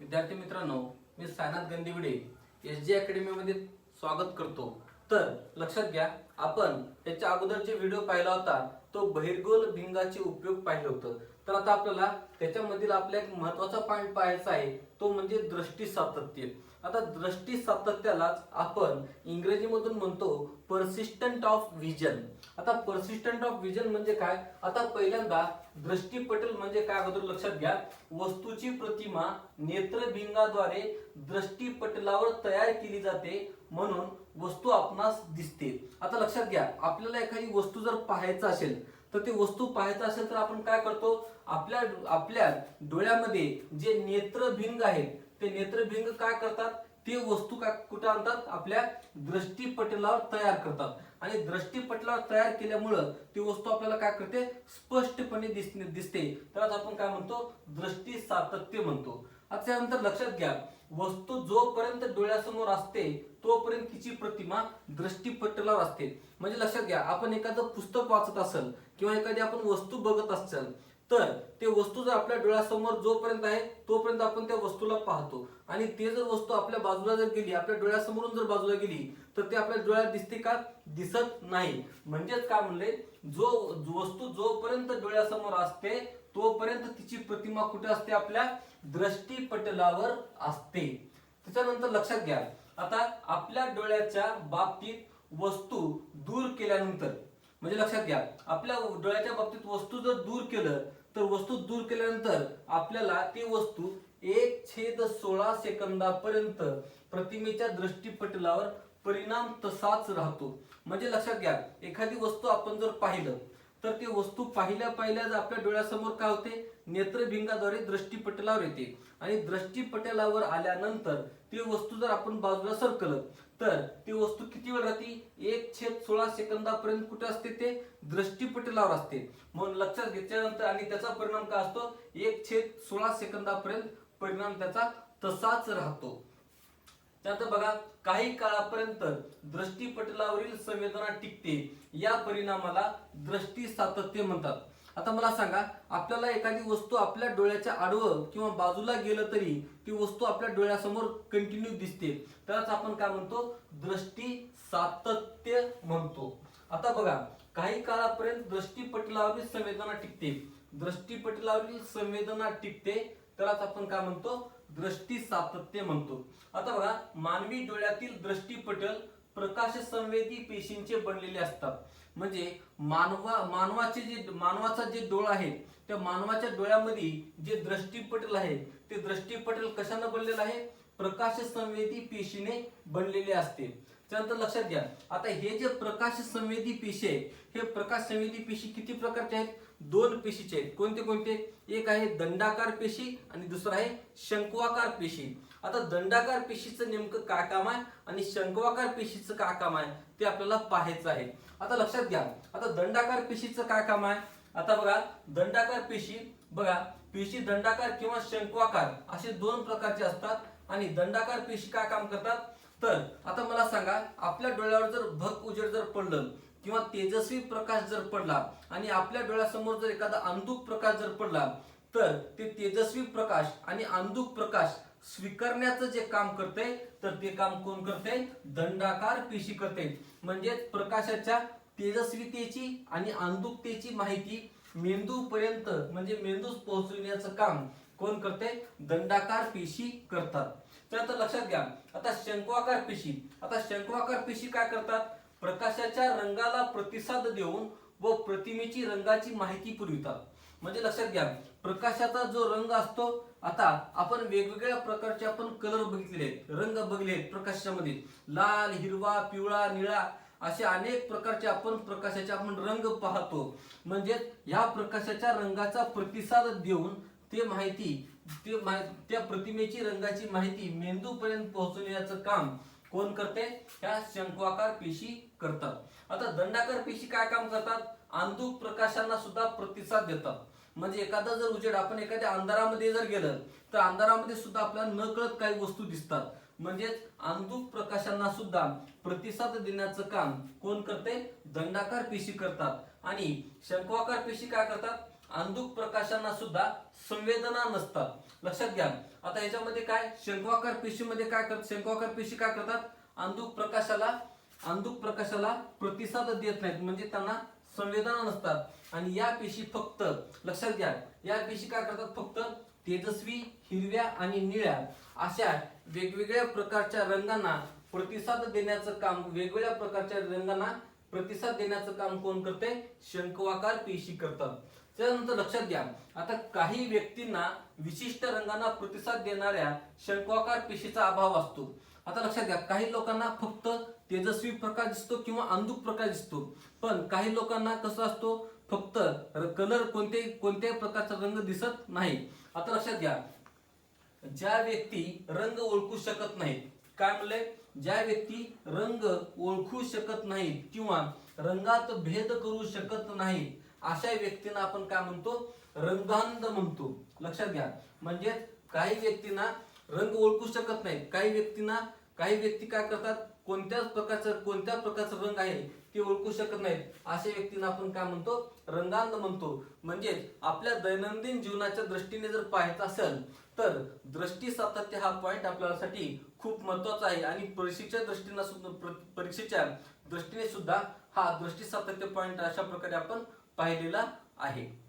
विद्यार्थी मित्रांनो मी Sainath गंदिवडे S G अकॅडमीमध्ये स्वागत करतो. तर लक्षात घ्या आपण त्याच्या अगोदर जे व्हिडिओ पाहिला होता तो बहिर्गोल भिंगाचे उपयोग पाहिलं होतं. तर आता आपल्याला त्याच्यामधील आपला एक महत्त्वाचा पॉईंट पाहायचा आहे तो म्हणजे दृष्टी सातत्य. आता दृष्टी सातत्यालाच आपण इंग्रजीमधून म्हणतो परसिस्टंट ऑफ विजन आता परसिस्टंट ऑफ विजन म्हणजे काय? आता पहिल्यांदा दृष्टीपटल म्हणजे काय अगोदर लक्षात घ्या. वस्तूची प्रतिमा नेत्रभिंगाद्वारे दृष्टीपटलावर तयार केली जाते म्हणून वस्तू आपणास दिसते. आता लक्षात घ्या आपल्याला एखादी वस्तू जर पाहायचं असेल तर ती वस्तू पाहायचं असेल तर आपण काय करतो? आपल्या आपल्या डोळ्यामध्ये जे नेत्रभिंग आहेत ते नेत्रभिंग काय करतात? ते वस्तू काय कुठं आणतात? आपल्या दृष्टीपटलावर तयार करतात. आणि दृष्टीपटलावर तयार केल्यामुळं ती वस्तू आपल्याला काय करते? स्पष्टपणे दिसते. दिसते आज आपण काय म्हणतो? दृष्टी सातत्य म्हणतो. आता त्यानंतर लक्षात घ्या वस्तू जोपर्यंत डोळ्यासमोर असते तोपर्यंत तिची प्रतिमा दृष्टीपटलावर असते. म्हणजे लक्षात घ्या आपण एखादं पुस्तक वाचत असेल किंवा एखादी आपण वस्तू बघत असेल तर ते वस्तू जर आपल्या डोळ्यासमोर जोपर्यंत आहे तोपर्यंत आपण त्या वस्तूला पाहतो. आणि ते जर वस्तू आपल्या बाजूला जर गेली आपल्या डोळ्यासमोरून जर बाजूला गेली तर ते आपल्या डोळ्यात दिसते का? दिसत नाही. म्हणजेच काय म्हणले? जो वस्तू जोपर्यंत डोळ्यासमोर असते तोपर्यंत तिची प्रतिमा कुठे असते? आपल्या दृष्टीपटलावर असते. त्याच्यानंतर लक्षात घ्या. आता आपल्या डोळ्याच्या बाबतीत वस्तू दूर केल्यानंतर म्हणजे लक्षात घ्या. आपल्या डोळ्याच्या बाबतीत वस्तू जर दूर केलं तर वस्तू दूर केल्यानंतर आपल्याला ती वस्तू एक छेद सोळा सेकंदापर्यंत प्रतिमेच्या दृष्टीपटलावर परिणाम तसाच राहतो. म्हणजे लक्षात घ्या एखादी वस्तू आपण जर पाहिलं तर ती वस्तू पाहिल्या पाहिल्या आपल्या डोळ्यासमोर काय होते? नेत्रभिंगाद्वारे दृष्टीपटलावर येते. आणि दृष्टीपटलावर आल्यानंतर ती वस्तू जर आपण बाजूला सरकलं तर ती वस्तू किती वेळ राहते? एक छेद सोळा सेकंदापर्यंत कुठे असते ते? दृष्टीपटलावर असते. म्हणून लक्षात घेतल्यानंतर आणि त्याचा परिणाम काय असतो? एक छेद सोळा सेकंदापर्यंत परिणाम त्याचा तसाच राहतो. त्यानंतर बघा काही काळापर्यंत दृष्टीपटलावरील संवेदना टिकते. या परिणामाला दृष्टी सातत्य म्हणतात. आता मला सांगा आपल्याला एखादी वस्तू आपल्या डोळ्याच्या आडवं किंवा बाजूला गेलं तरी ती वस्तू आपल्या डोळ्यासमोर कंटिन्यू दिसते. त्यालाच आपण काय म्हणतो? दृष्टी सातत्य म्हणतो. आता बघा काही काळापर्यंत दृष्टीपटलावरील संवेदना टिकते. दृष्टीपटलावरील संवेदना टिकते त्यालाच आपण काय म्हणतो? दृष्टी सातत्य म्हणतो. आता बघा मानवी डोळ्यातील दृष्टीपटल प्रकाश संवेदी पेशींचे बनलेले असतात. म्हणजे मानवा मानवाचे जे मानवाचा जे डोळा आहे त्या मानवाच्या डोळ्यामध्ये जे दृष्टीपटल आहे ते दृष्टीपटल कशानं बनलेलं आहे? प्रकाश संवेदी पेशीने बनलेले असते. त्यानंतर लक्षात घ्या. आता हे जे प्रकाश संवेदी पेशी आहे हे प्रकाश संवेदी पेशी किती प्रकारचे आहेत? दोन पेशीचे आहेत. कोणते कोणते? एक आहे दंडाकार पेशी आणि दुसरा आहे शंकवाकार पेशी. आता दंडाकार पेशीचं नेमकं काय काम आहे आणि शंकवाकार पेशीचं काय काम आहे ते आपल्याला पाहायचं आहे. आता लक्षात घ्या. आता दंडाकार पेशीचं काय काम आहे? आता बघा दंडाकार पेशी बघा पेशी दंडाकार किंवा शंकवाकार असे दोन प्रकारचे असतात आणि दंडाकार पेशी काय काम करतात? तर आता मला सांगा आपल्या डोळ्यावर जर भक उजेड जर पडलं किंवा तेजस्वी प्रकाश जर पडला आणि आपल्या डोळ्यासमोर जर एखादा अंधुक प्रकाश जर पडला तर ते तेजस्वी प्रकाश आणि अंधुक प्रकाश स्वीकारण्याचं जे काम करते तर ते काम कोण करते दंडाकार पेशी करते म्हणजे प्रकाशाच्या तेजस्वीतेची आणि अंधुकतेची माहिती म्हणजे मेंदू पर्यंत म्हणजे मेंदूस पोहोचविण्याचं काम कोण करते दंडाकार पेशी करतात. त्यानंतर लक्षात घ्या. आता शंकवाकार पेशी. आता शंकवाकार पेशी काय करतात? प्रकाशाच्या रंगाला प्रतिसाद देऊन व प्रतिमेची रंगाची माहिती पुरवितात. म्हणजे लक्षात घ्या प्रकाशाचा जो रंग असतो आता आपण वेगवेगळ्या प्रकारचे आपण कलर बघितलेले आहेत. रंग बघले आहेत प्रकाशामध्ये. लाल हिरवा पिवळा निळा असे अनेक प्रकारचे आपण प्रकाशाचे आपण रंग पाहतो. म्हणजे या प्रकाशाच्या रंगाचा प्रतिसाद देऊन ते माहिती ते माहि- त्या प्रतिमेची रंगाची माहिती मेंदूपर्यंत पोहोचवण्याचं काम कोण करते? ह्या शंकवाकार पेशी करतात. आता दंडाकार पेशी काय काम करतात? अंधुक प्रकाशांना सुद्धा प्रतिसाद देतात. म्हणजे एखादा जर उजेड आपण एखाद्या अंधारामध्ये जर गेलं तर अंधारामध्ये सुद्धा आपल्याला नकळत काही वस्तू दिसतात. म्हणजेच अंधुक प्रकाशांना सुद्धा प्रतिसाद देण्याचं काम कोण करते? दंडाकार पेशी करतात. आणि शंकवाकार पेशी काय करतात? अंधुक प्रकाशांना सुद्धा संवेदना नसतात. लक्षात घ्या. आता याच्यामध्ये काय? शंकवाकार पेशीमध्ये काय करतात शंकवाकार पेशी काय करतात? अंधुक प्रकाशाला अंधुक प्रकाशाला प्रतिसाद देत नाहीत. म्हणजे त्यांना संवेदना नसतात. आणि या पेशी फक्त लक्षात घ्या या पेशी काय करतात? फक्त तेजस्वी हिरव्या आणि निळ्या अशा वेगवेगळ्या प्रकारच्या रंगांना प्रतिसाद देण्याचं काम वेगवेगळ्या प्रकारच्या रंगांना प्रतिसाद देण्याचं काम कोण करते? शंकवाकार पेशी करतात. त्यानंतर लक्षात घ्या आता काही व्यक्तींना विशिष्ट रंगांना प्रतिसाद देणाऱ्या शंकवाकार पेशीचा अभाव असतो. आता लक्षात घ्या काही लोकांना फक्त तेजस्वी प्रकाश दिसतो किंवा अंधुक प्रकाश दिसतो. पण काही लोकांना कसं असतो फक्त कलर कोणते कोणत्याही प्रकारचा रंग दिसत नाही. आता लक्षात घ्या ज्या व्यक्ती रंग ओळखू शकत नाहीत काय म्हणले? ज्या व्यक्ती रंग ओळखू शकत नाहीत किंवा रंगात भेद करू शकत नाहीत अशा व्यक्तींना आपण काय म्हणतो? रंगांध म्हणतो. लक्षात घ्या म्हणजे काही व्यक्तींना रंग ओळखू शकत नाहीत. काही व्यक्तींना काही व्यक्ती काय करतात? कोणत्याच प्रकारचं कोणत्या प्रकारचं रंग आहे ते ओळखू शकत नाहीत. अशा व्यक्तींना आपण काय म्हणतो? रंगांध म्हणतो. म्हणजेच आपल्या दैनंदिन जीवनाच्या दृष्टीने जर पाहायचं असेल तर दृष्टी सातत्य हा पॉईंट आपल्यासाठी खूप महत्त्वाचा आहे आणि परीक्षेच्या दृष्टीने सुद्धा प्र- परीक्षेच्या दृष्टीने सुद्धा हा दृष्टी सातत्य पॉईंट अशा प्रकारे आपण पाहिलेला आहे.